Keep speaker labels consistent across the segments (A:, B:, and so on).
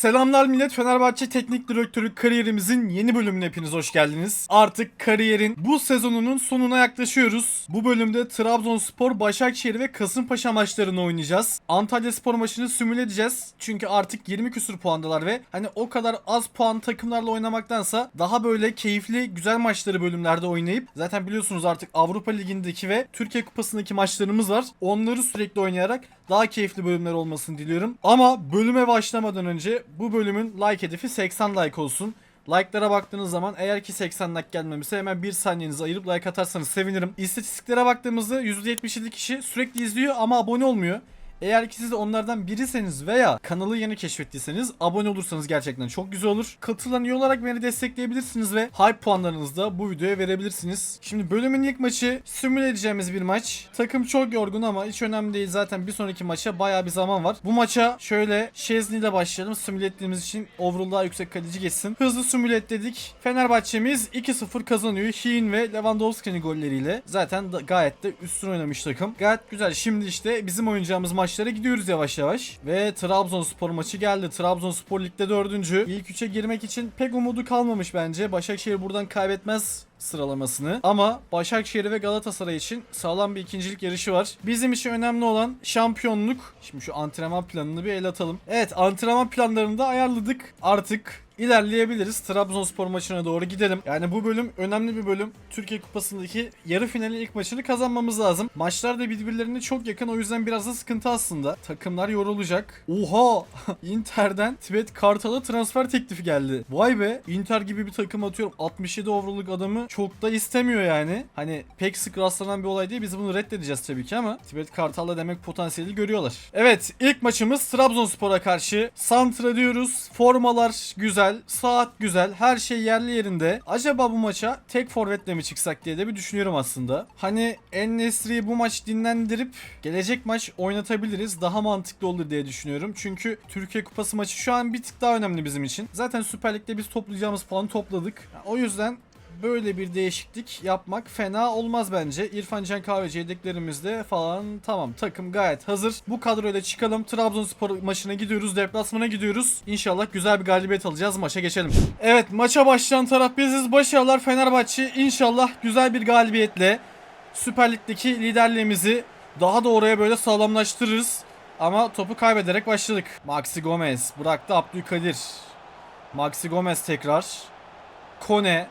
A: Selamlar millet Fenerbahçe Teknik Direktörü kariyerimizin yeni bölümüne hepiniz hoş geldiniz. Artık kariyerin bu sezonunun sonuna yaklaşıyoruz. Bu bölümde Trabzonspor, Başakşehir ve Kasımpaşa maçlarını oynayacağız. Antalya Spor maçını simüle edeceğiz. Çünkü artık 20 küsur puandalar ve hani o kadar az puan takımlarla oynamaktansa daha böyle keyifli güzel maçları bölümlerde oynayıp zaten biliyorsunuz artık Avrupa Ligi'ndeki ve Türkiye Kupası'ndaki maçlarımız var. Onları sürekli oynayarak daha keyifli bölümler olmasını diliyorum. Ama bölüme başlamadan önce bu bölümün like hedefi 80 like olsun. Like'lara baktığınız zaman eğer ki 80 like gelmemişse hemen bir saniyenizi ayırıp like atarsanız sevinirim. İstatistiklere baktığımızda %77 kişi sürekli izliyor ama abone olmuyor. Eğer ki siz onlardan biriseniz veya kanalı yeni keşfettiyseniz abone olursanız gerçekten çok güzel olur. Katılan üye olarak beni destekleyebilirsiniz ve hype puanlarınızı da bu videoya verebilirsiniz. Şimdi bölümün ilk maçı simüle edeceğimiz bir maç. Takım çok yorgun ama hiç önemli değil zaten bir sonraki maça baya bir zaman var. Bu maça şöyle Şezni ile başlayalım. Simüle ettiğimiz için overall daha yüksek kaleci geçsin. Hızlı simüle dedik. Fenerbahçe'miz 2-0 kazanıyor. Hien ve Lewandowski'nin golleriyle. Zaten gayet de üstün oynamış takım. Gayet güzel. Şimdi işte bizim oynayacağımız maçlara gidiyoruz yavaş yavaş. Ve Trabzonspor maçı geldi. Trabzonspor ligde dördüncü. İlk üçe girmek için pek umudu kalmamış bence. Başakşehir buradan kaybetmez sıralamasını. Ama Başakşehir ve Galatasaray için sağlam bir ikincilik yarışı var. Bizim için önemli olan şampiyonluk. Şimdi şu antrenman planını bir el atalım. Evet antrenman planlarını da ayarladık. Artık ilerleyebiliriz. Trabzonspor maçına doğru gidelim. Yani bu bölüm önemli bir bölüm. Türkiye Kupası'ndaki yarı finalin ilk maçını kazanmamız lazım. Maçlar da birbirlerine çok yakın o yüzden biraz da sıkıntı aslında. Takımlar yorulacak. Oha! Inter'den Tibet Kartal'a transfer teklifi geldi. Vay be! Inter gibi bir takım atıyorum. 67 overall'lık adamı çok da istemiyor yani. Hani pek sık rastlanan bir olay değil. Biz bunu reddedeceğiz tabii ki ama Tibet Kartal'la demek potansiyeli görüyorlar. Evet ilk maçımız Trabzonspor'a karşı. Santra diyoruz. Formalar güzel. Saat güzel. Her şey yerli yerinde. Acaba bu maça tek forvetle mi çıksak diye de bir düşünüyorum aslında. Hani En-Nesyri'yi bu maç dinlendirip gelecek maç oynatabiliriz. Daha mantıklı olur diye düşünüyorum. Çünkü Türkiye Kupası maçı şu an bir tık daha önemli bizim için. Zaten Süper Lig'de biz toplayacağımız puanı topladık. O yüzden böyle bir değişiklik yapmak fena olmaz bence. İrfan Can Kahveci yedeklerimizde falan tamam takım gayet hazır. Bu kadroyla çıkalım. Trabzonspor maçına gidiyoruz. Deplasmana gidiyoruz. İnşallah güzel bir galibiyet alacağız. Maça geçelim. Evet maça başlayan taraf biziz. Başarılar Fenerbahçe. İnşallah güzel bir galibiyetle Süper Lig'deki liderliğimizi daha da oraya böyle sağlamlaştırırız. Ama topu kaybederek başladık. Maxi Gomez bıraktı Abdülkadir. Maxi Gomez tekrar. Kone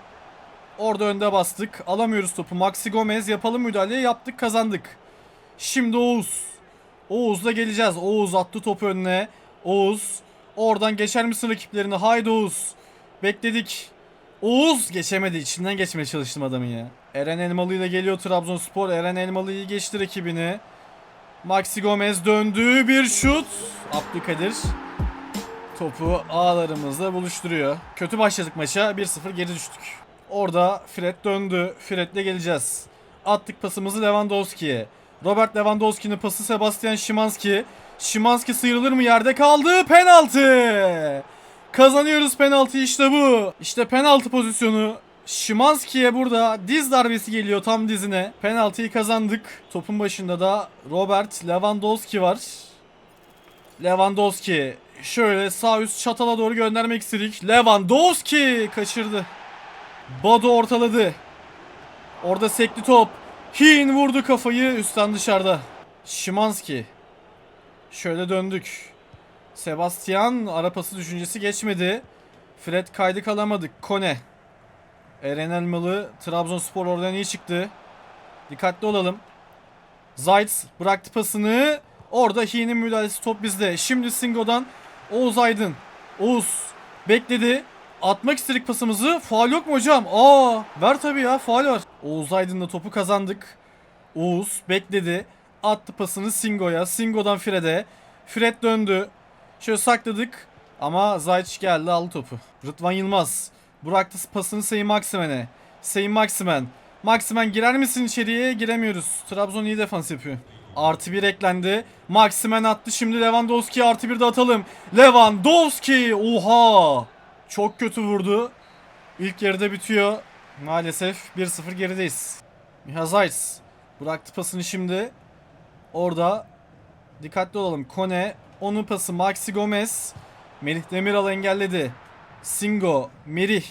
A: Orada önde bastık. Alamıyoruz topu. Maxi Gomez yapalım müdahaleyi yaptık kazandık. Şimdi Oğuz. Oğuz'la geleceğiz. Oğuz attı topu önüne. Oğuz. Oradan geçer misin rakiplerini? Haydi Oğuz. Bekledik. Oğuz geçemedi. İçinden geçmeye çalıştım adamın ya. Eren Elmalı ile geliyor Trabzonspor. Eren Elmalı iyi geçti rakibini. Maxi Gomez döndü. Bir şut. Abdülkadir topu ağlarımızla buluşturuyor. Kötü başladık maça. 1-0 geri düştük. Orada Fred döndü. Fred'le geleceğiz. Attık pasımızı Lewandowski'ye. Robert Lewandowski'nin pası Sebastian Szymanski. Szymanski sıyrılır mı? Yerde kaldı. Penaltı. Kazanıyoruz penaltı işte bu. İşte penaltı pozisyonu. Szymanski'ye burada diz darbesi geliyor tam dizine. Penaltıyı kazandık. Topun başında da Robert Lewandowski var. Lewandowski şöyle sağ üst çatala doğru göndermek istedik. Lewandowski kaçırdı. Bado ortaladı. Orada sekli top. Hin vurdu kafayı üstten dışarıda. Şimanski. Şöyle döndük. Sebastian ara pası düşüncesi geçmedi. Fred kaydı kalamadık. Kone. Eren Elmalı. Trabzonspor oradan iyi çıktı. Dikkatli olalım. Zayt bıraktı pasını. Orada Hin'in müdahalesi top bizde. Şimdi Singo'dan Oğuz Aydın. Oğuz bekledi. Atmak istedik pasımızı. Faal yok mu hocam? Aa, ver tabii ya. Faal var. Oğuz Aydın'la topu kazandık. Oğuz bekledi. Attı pasını Singo'ya. Singo'dan Fred'e. Fred döndü. Şöyle sakladık. Ama Zayç geldi aldı topu. Rıdvan Yılmaz. Bıraktı pasını Sayın Maksimen'e. Sayın Maksimen. Maksimen girer misin içeriye? Giremiyoruz. Trabzon iyi defans yapıyor. Artı bir eklendi. Maksimen attı. Şimdi Lewandowski artı bir de atalım. Lewandowski. Oha. Çok kötü vurdu. İlk yarıda bitiyor. Maalesef 1-0 gerideyiz. Miha Zayt bıraktı pasını şimdi. Orada dikkatli olalım. Kone onun pası Maxi Gomez. Melih Demiral engelledi. Singo, Merih.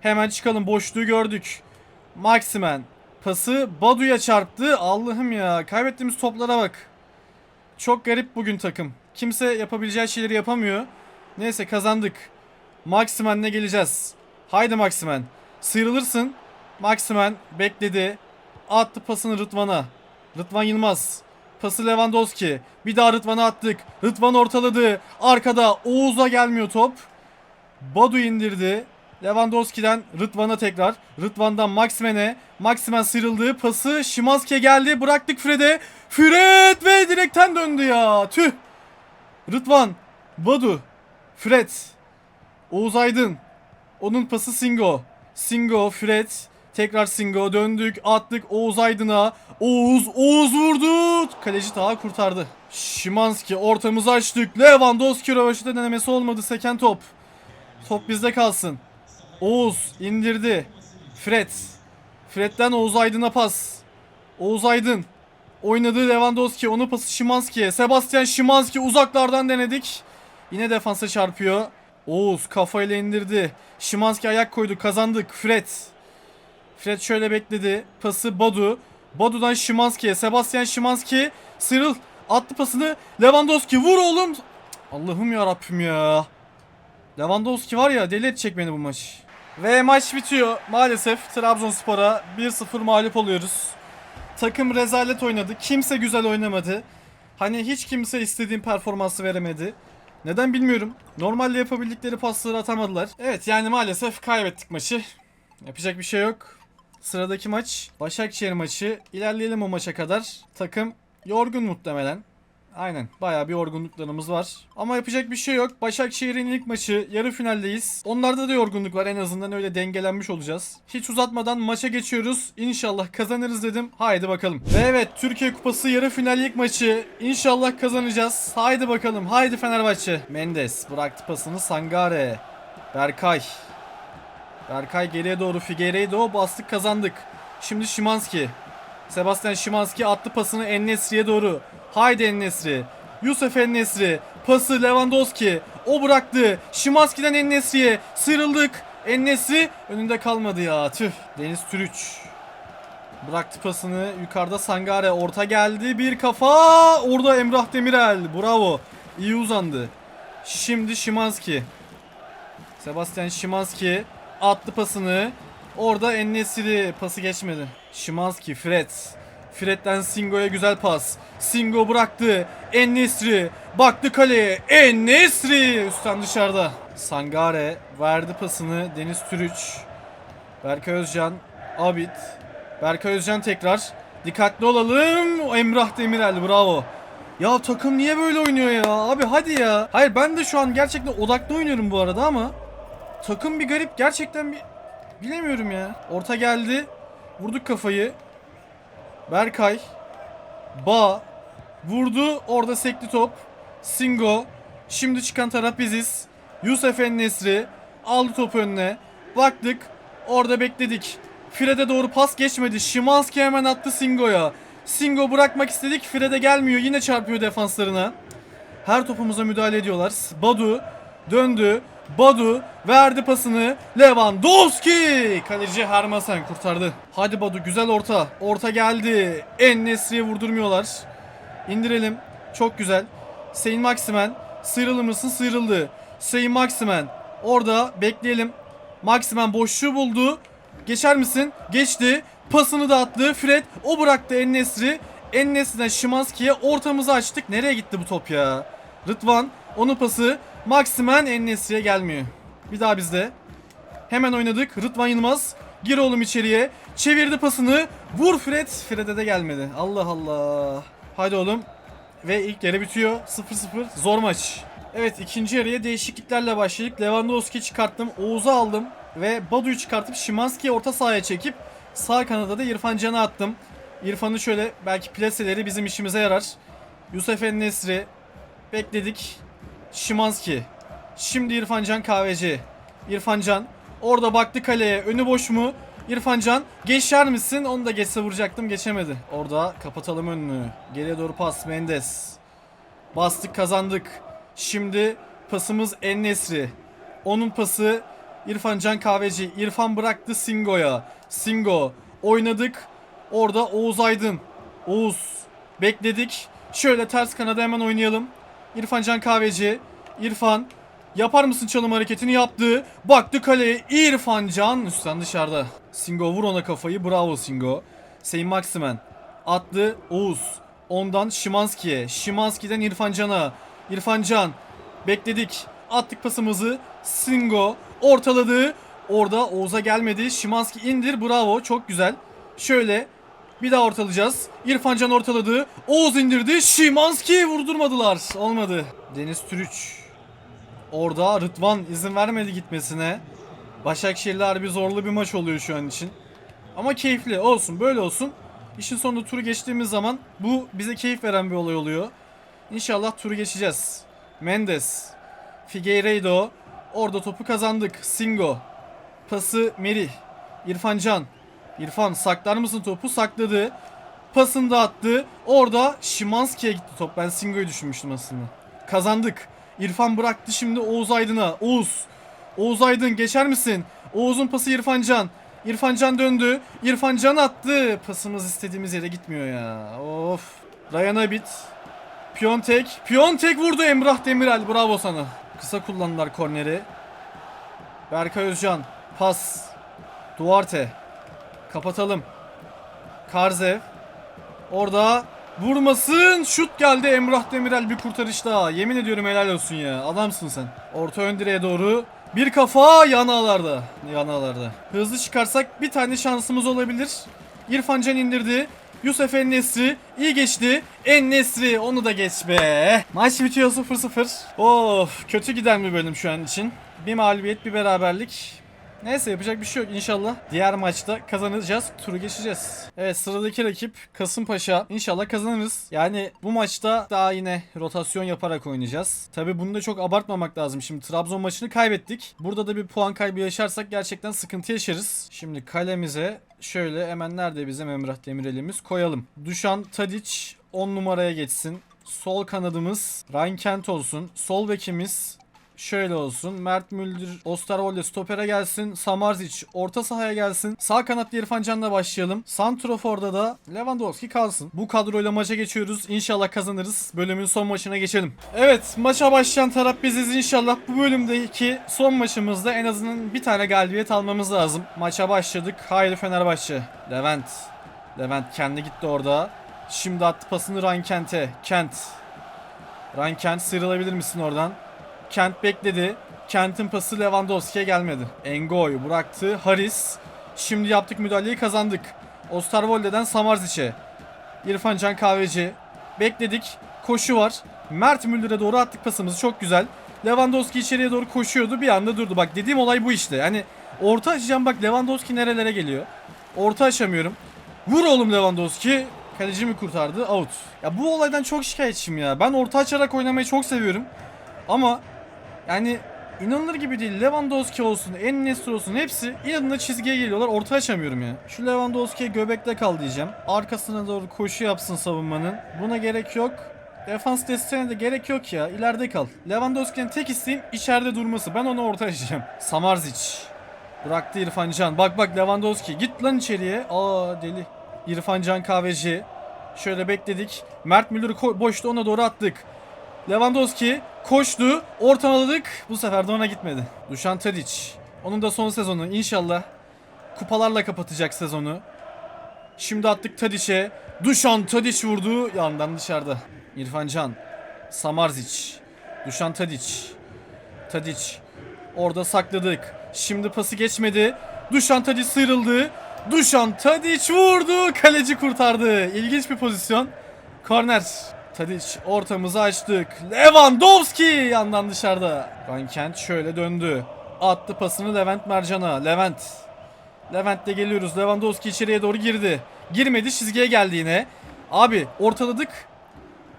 A: Hemen çıkalım boşluğu gördük. Maximen pası Badu'ya çarptı. Allah'ım ya kaybettiğimiz toplara bak. Çok garip bugün takım. Kimse yapabileceği şeyleri yapamıyor. Neyse kazandık. Maximen'le geleceğiz. Haydi Maximen. Sıyrılırsın. Maximen bekledi. Attı pasını Rıdvan'a. Rıdvan Yılmaz. Pası Lewandowski. Bir daha Rıdvan'a attık. Rıdvan ortaladı. Arkada Oğuz'a gelmiyor top. Badu indirdi. Lewandowski'den Rıdvan'a tekrar. Rıdvan'dan Maximen'e. Maximen sıyrıldı. Pası Şimanski'ye geldi. Bıraktık Fred'e. Fred ve direkten döndü ya. Tüh. Rıdvan. Badu. Fred. Oğuz Aydın. Onun pası Singo. Singo, Fred. Tekrar Singo döndük, attık Oğuz Aydın'a. Oğuz, Oğuz vurdu. Kaleci daha kurtardı. Şimanski ortamızı açtık. Lewandowski rövaşata denemesi olmadı. Seken top. Top bizde kalsın. Oğuz indirdi. Fred. Fred'den Oğuz Aydın'a pas. Oğuz Aydın. Oynadığı Lewandowski. Onun pası Şimanski'ye. Sebastian Şimanski uzaklardan denedik. Yine defansa çarpıyor. Oğuz kafayla indirdi. Şimanski ayak koydu. Kazandık. Fred. Fred şöyle bekledi. Pası Badu. Badu'dan Şimanski'ye. Sebastian Şimanski sıyrıl. Attı pasını. Lewandowski vur oğlum. Allah'ım ya Rabbim ya. Lewandowski var ya deli edecek beni bu maç. Ve maç bitiyor. Maalesef Trabzonspor'a 1-0 mağlup oluyoruz. Takım rezalet oynadı. Kimse güzel oynamadı. Hani hiç kimse istediğim performansı veremedi. Neden bilmiyorum. Normalde yapabildikleri pasları atamadılar. Evet yani maalesef kaybettik maçı. Yapacak bir şey yok. Sıradaki maç Başakşehir maçı. İlerleyelim o maça kadar. Takım yorgun muhtemelen. Aynen bayağı bir yorgunluklarımız var. Ama yapacak bir şey yok. Başakşehir'in ilk maçı yarı finaldeyiz. Onlarda da yorgunluk var en azından öyle dengelenmiş olacağız. Hiç uzatmadan maça geçiyoruz. İnşallah kazanırız dedim. Haydi bakalım. Ve evet Türkiye Kupası yarı final ilk maçı. İnşallah kazanacağız. Haydi bakalım. Haydi Fenerbahçe. Mendes bıraktı pasını Sangare. Berkay. Berkay geriye doğru Figueiredo bastık kazandık. Şimdi Şimanski. Sebastian Şimanski attı pasını Ennesri'ye doğru. Haydi Ennesri. Yusuf Ennesri. Pası Lewandowski. O bıraktı. Şimanski'den Ennesri'ye. Sıyrıldık. Ennesri önünde kalmadı ya. Tüh. Deniz Türüç. Bıraktı pasını. Yukarıda Sangare. Orta geldi. Bir kafa. Orada Emrah Demirel. Bravo. İyi uzandı. Şimdi Şimanski. Sebastian Şimanski attı pasını. Orada Ennesiri pası geçmedi. Şimanski, Fred. Fred'den Singo'ya güzel pas. Singo bıraktı. Ennesri baktı kaleye. Ennesri üstten dışarıda. Sangare verdi pasını Deniz Türüç. Berkay Özcan, Abid. Berkay Özcan tekrar. Dikkatli olalım. Emrah Demirel bravo. Ya takım niye böyle oynuyor ya? Abi hadi ya. Hayır ben de şu an gerçekten odaklı oynuyorum bu arada ama takım bir garip gerçekten bir bilemiyorum ya. Orta geldi. Vurduk kafayı. Berkay. Ba. Vurdu. Orada sekti top. Singo. Şimdi çıkan taraf biziz. Yusuf Ennesri. Aldı topu önüne. Baktık. Orada bekledik. Fred'e doğru pas geçmedi. Şimanski hemen attı Singo'ya. Singo bırakmak istedik. Fred'e gelmiyor. Yine çarpıyor defanslarına. Her topumuza müdahale ediyorlar. Badu döndü. Badu verdi pasını. Lewandowski! Kaleci Hermasen kurtardı. Hadi Badu güzel orta. Orta geldi. En Nesri'ye vurdurmuyorlar. İndirelim. Çok güzel. Sayın Maximen. Sıyrılır mısın? Sıyrıldı. Sayın Maximen. Orada bekleyelim. Maximen boşluğu buldu. Geçer misin? Geçti. Pasını da attı. Fred o bıraktı En Nesri. En Nesri'den Şimanski'ye ortamızı açtık. Nereye gitti bu top ya? Rıdvan onun pası Maximen En Nesri'ye gelmiyor. Bir daha bizde. Hemen oynadık. Rıdvan Yılmaz. Gir oğlum içeriye. Çevirdi pasını. Vur Fred. Fred'e de gelmedi. Allah Allah. Hadi oğlum. Ve ilk yarı bitiyor. 0-0. Zor maç. Evet ikinci yarıya değişikliklerle başladık. Lewandowski çıkarttım. Oğuz'u aldım. Ve Badu'yu çıkartıp Şimanski'yi orta sahaya çekip sağ kanada da İrfan Can'ı attım. İrfan'ı şöyle belki plaseleri bizim işimize yarar. Yusuf Nesri bekledik. Şimanski. Şimdi İrfan Can kahveci. İrfan Can orada baktı kaleye. Önü boş mu? İrfan Can geçer misin? Onu da geçse vuracaktım geçemedi. Orada kapatalım önünü. Geriye doğru pas Mendes. Bastık kazandık. Şimdi pasımız En-Nesri. Onun pası İrfan Can Kahveci. İrfan bıraktı Singo'ya. Singo oynadık. Orada Oğuz Aydın. Oğuz bekledik. Şöyle ters kanada hemen oynayalım. İrfan Can Kahveci. İrfan yapar mısın çalım hareketini yaptı. Baktı kaleye İrfan Can üstten dışarıda. Singo vur ona kafayı. Bravo Singo. Sayın Maximen attı Oğuz. Ondan Şimanski'ye. Şimanski'den İrfan Can'a. İrfan Can bekledik. Attık pasımızı. Singo ortaladı. Orada Oğuz'a gelmedi. Şimanski indir. Bravo. Çok güzel. Şöyle bir daha ortalayacağız. İrfan Can ortaladı. Oğuz indirdi. Şimanski vurdurmadılar. Olmadı. Deniz Türüç. Orada Rıdvan izin vermedi gitmesine. Başakşehir'le harbi zorlu bir maç oluyor şu an için. Ama keyifli olsun böyle olsun. İşin sonunda turu geçtiğimiz zaman bu bize keyif veren bir olay oluyor. İnşallah turu geçeceğiz. Mendes, Figueiredo, orada topu kazandık. Singo, pası Merih, İrfan Can. İrfan saklar mısın topu? Sakladı. Pasını da attı. Orada Şimanski'ye gitti top. Ben Singo'yu düşünmüştüm aslında. Kazandık. İrfan bıraktı şimdi Oğuz Aydın'a. Oğuz. Oğuz Aydın geçer misin? Oğuz'un pası İrfan Can. İrfan Can döndü. İrfan Can attı. Pasımız istediğimiz yere gitmiyor ya. Of. Dayanabit. Piontek. Piontek vurdu Emrah Demirel. Bravo sana. Kısa kullandılar korneri. Berkay Özcan. Pas. Duarte. Kapatalım. Karzev. Orada vurmasın. Şut geldi Emrah Demirel bir kurtarış daha. Yemin ediyorum helal olsun ya. Adamsın sen. Orta ön direğe doğru. Bir kafa yan ağlarda. Yan ağlarda. Hızlı çıkarsak bir tane şansımız olabilir. İrfan Can indirdi. Yusuf En-Nesri iyi geçti. En-Nesri onu da geç be. Maç bitiyor 0-0. Of kötü giden bir bölüm şu an için. Bir mağlubiyet bir beraberlik. Neyse yapacak bir şey yok inşallah. Diğer maçta kazanacağız. Turu geçeceğiz. Evet sıradaki rakip Kasımpaşa. İnşallah kazanırız. Yani bu maçta daha yine rotasyon yaparak oynayacağız. Tabi bunu da çok abartmamak lazım. Şimdi Trabzon maçını kaybettik. Burada da bir puan kaybı yaşarsak gerçekten sıkıntı yaşarız. Şimdi kalemize şöyle hemen nerede bizim Emrah Demirel'imiz koyalım. Duşan Tadic 10 numaraya geçsin. Sol kanadımız Ryan Kent olsun. Sol bekimiz Şöyle olsun. Mert Müldür, Osterwolde stopere gelsin. Samarzic orta sahaya gelsin. Sağ kanatta İrfan Can'la başlayalım. Santrofor'da da Lewandowski kalsın. Bu kadroyla maça geçiyoruz. İnşallah kazanırız. Bölümün son maçına geçelim. Evet maça başlayan taraf biziz inşallah. Bu bölümdeki son maçımızda en azından bir tane galibiyet almamız lazım. Maça başladık. Haydi Fenerbahçe. Levent. Levent kendi gitti orada. Şimdi attı pasını Rankent'e. Kent. Rankent sıyrılabilir misin oradan? Kent bekledi. Kent'in pası Lewandowski'ye gelmedi. Engoy bıraktı. Haris. Şimdi yaptık müdahaleyi kazandık. Osterwolde'den Samarzic'e. İrfan Can Kahveci. Bekledik. Koşu var. Mert Müldür'e doğru attık pasımızı. Çok güzel. Lewandowski içeriye doğru koşuyordu. Bir anda durdu. Bak dediğim olay bu işte. Hani orta açacağım bak Lewandowski nerelere geliyor. Orta açamıyorum. Vur oğlum Lewandowski. Kaleci mi kurtardı? Out. Ya bu olaydan çok şikayetçiyim ya. Ben orta açarak oynamayı çok seviyorum. Ama yani inanılır gibi değil. Lewandowski olsun, En-Nesyri olsun hepsi inadına çizgiye geliyorlar. Orta açamıyorum ya. Şu Lewandowski'ye göbekte kal diyeceğim. Arkasına doğru koşu yapsın savunmanın. Buna gerek yok. Defans desteğine de gerek yok ya. İleride kal. Lewandowski'nin tek isteğim içeride durması. Ben onu orta açacağım. Samarzic. Bıraktı İrfan Can. Bak bak Lewandowski. Git lan içeriye. Aa deli. İrfan Can Kahveci. Şöyle bekledik. Mert ko- boşta ona doğru attık. Lewandowski koştu. Ortaladık. Bu sefer de ona gitmedi. Dušan Tadic. Onun da son sezonu inşallah kupalarla kapatacak sezonu. Şimdi attık Tadic'e. Dušan Tadic vurdu. Yandan dışarıda. İrfan Can. Samarzic. Dušan Tadic. Tadic. Orada sakladık. Şimdi pası geçmedi. Dušan Tadic sıyrıldı. Dušan Tadic vurdu. Kaleci kurtardı. İlginç bir pozisyon. Korner. Tadic ortamızı açtık. Lewandowski yandan dışarıda. Van Kent şöyle döndü. Attı pasını Levent Mercan'a. Levent. Levent'le geliyoruz. Lewandowski içeriye doğru girdi. Girmedi çizgiye geldi yine. Abi ortaladık.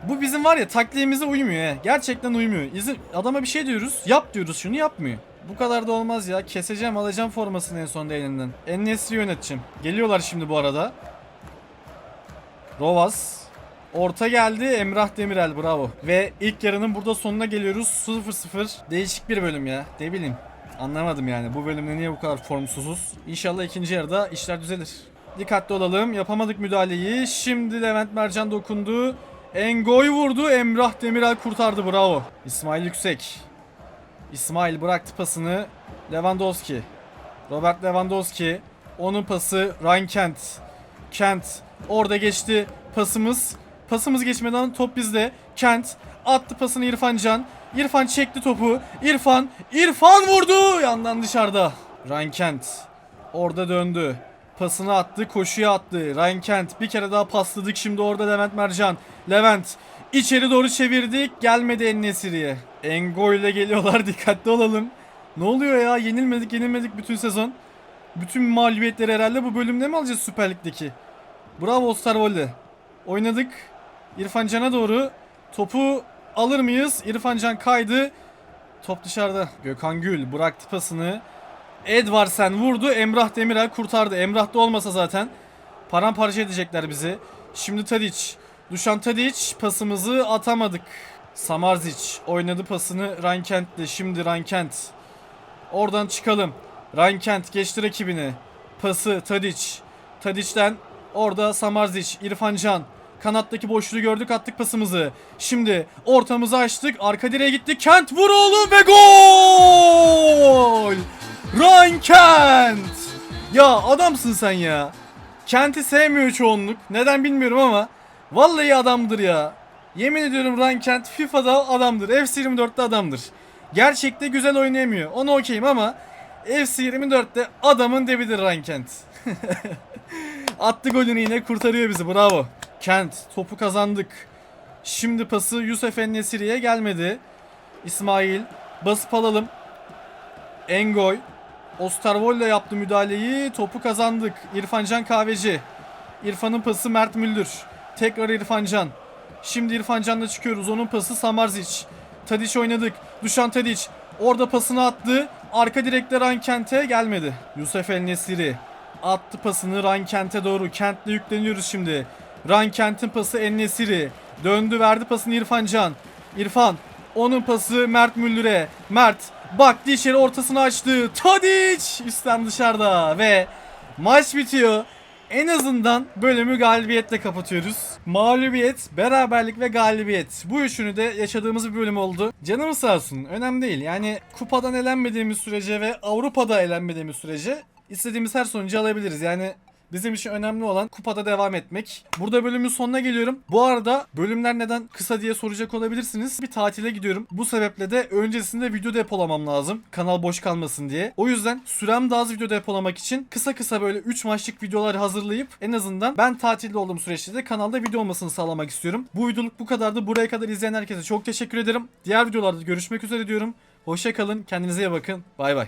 A: Bu bizim var ya taktiğimize uymuyor he. Gerçekten uymuyor. İzin, adama bir şey diyoruz. Yap diyoruz şunu yapmıyor. Bu kadar da olmaz ya. Keseceğim alacağım formasını en sonunda elinden. En Nesri yöneteceğim. Geliyorlar şimdi bu arada. Rovas. Orta geldi Emrah Demirel bravo. Ve ilk yarının burada sonuna geliyoruz. 0-0. Değişik bir bölüm ya. Ne bileyim. Anlamadım yani bu bölümde niye bu kadar formsuzuz. İnşallah ikinci yarıda işler düzelir. Dikkatli olalım. Yapamadık müdahaleyi. Şimdi Levent Mercan dokundu. Engoy vurdu. Emrah Demirel kurtardı. Bravo. İsmail Yüksek. İsmail bıraktı pasını. Lewandowski. Robert Lewandowski. Onun pası Ryan Kent. Kent orada geçti pasımız. Pasımız geçmeden top bizde. Kent attı pasını İrfan Can. İrfan çekti topu. İrfan, İrfan vurdu. Yandan dışarıda. Ryan Kent orada döndü. Pasını attı, koşuya attı. Ryan Kent bir kere daha pasladık. Şimdi orada Levent Mercan. Levent içeri doğru çevirdik. Gelmedi En-Nesyri'ye. Engo ile geliyorlar. Dikkatli olalım. Ne oluyor ya? Yenilmedik, yenilmedik bütün sezon. Bütün mağlubiyetleri herhalde bu bölümde mi alacağız Süper Lig'deki? Bravo Osterwolde. Oynadık. İrfan Can'a doğru. Topu alır mıyız? İrfan Can kaydı. Top dışarıda. Gökhan Gül bıraktı pasını. Edvarsen vurdu. Emrah Demirel kurtardı. Emrah da olmasa zaten paramparça edecekler bizi. Şimdi Tadic. Duşan Tadic pasımızı atamadık. Samarzic oynadı pasını Rankent'le. Şimdi Rankent. Oradan çıkalım. Rankent geçti rakibini. Pası Tadic. Tadic'ten orada Samarzic, İrfan Can. Kanattaki boşluğu gördük attık pasımızı. Şimdi ortamızı açtık. Arka direğe gitti. Kent vur oğlum ve gol! Ryan Kent! Ya adamsın sen ya. Kent'i sevmiyor çoğunluk. Neden bilmiyorum ama vallahi adamdır ya. Yemin ediyorum Ryan Kent FIFA'da adamdır. FC24'te adamdır. Gerçekte güzel oynayamıyor. Onu okeyim ama FC24'te adamın debidir Ryan Kent. Attı golünü yine kurtarıyor bizi. Bravo. Kent topu kazandık. Şimdi pası Yusuf Ennesiri'ye gelmedi. İsmail basıp alalım. Engoy Osterwold'la yaptı müdahaleyi. Topu kazandık. İrfan Can Kahveci. İrfan'ın pası Mert Müldür. Tekrar İrfan Can. Şimdi İrfan Can'la çıkıyoruz. Onun pası Samarzic. Tadic oynadık. Duşan Tadic. Orada pasını attı. Arka direkte Rankent'e gelmedi. Yusuf El Nesiri. Attı pasını Rankent'e doğru. Kent'le yükleniyoruz şimdi. Rankent'in pası El Nesiri. Döndü verdi pasını İrfan Can. İrfan. Onun pası Mert Müldür'e. Mert baktı içeri ortasını açtı. Tadic üstten dışarıda ve maç bitiyor. En azından bölümü galibiyetle kapatıyoruz. Mağlubiyet, beraberlik ve galibiyet. Bu üçünü de yaşadığımız bir bölüm oldu. Canımız sağ olsun. Önemli değil. Yani kupadan elenmediğimiz sürece ve Avrupa'da elenmediğimiz sürece istediğimiz her sonucu alabiliriz. Yani Bizim için önemli olan kupada devam etmek. Burada bölümün sonuna geliyorum. Bu arada bölümler neden kısa diye soracak olabilirsiniz. Bir tatile gidiyorum. Bu sebeple de öncesinde video depolamam lazım. Kanal boş kalmasın diye. O yüzden sürem daha az video depolamak için kısa kısa böyle 3 maçlık videolar hazırlayıp en azından ben tatilde olduğum süreçte de kanalda video olmasını sağlamak istiyorum. Bu videoluk bu kadardı. Buraya kadar izleyen herkese çok teşekkür ederim. Diğer videolarda görüşmek üzere diyorum. Hoşça kalın. Kendinize iyi bakın. Bay bay.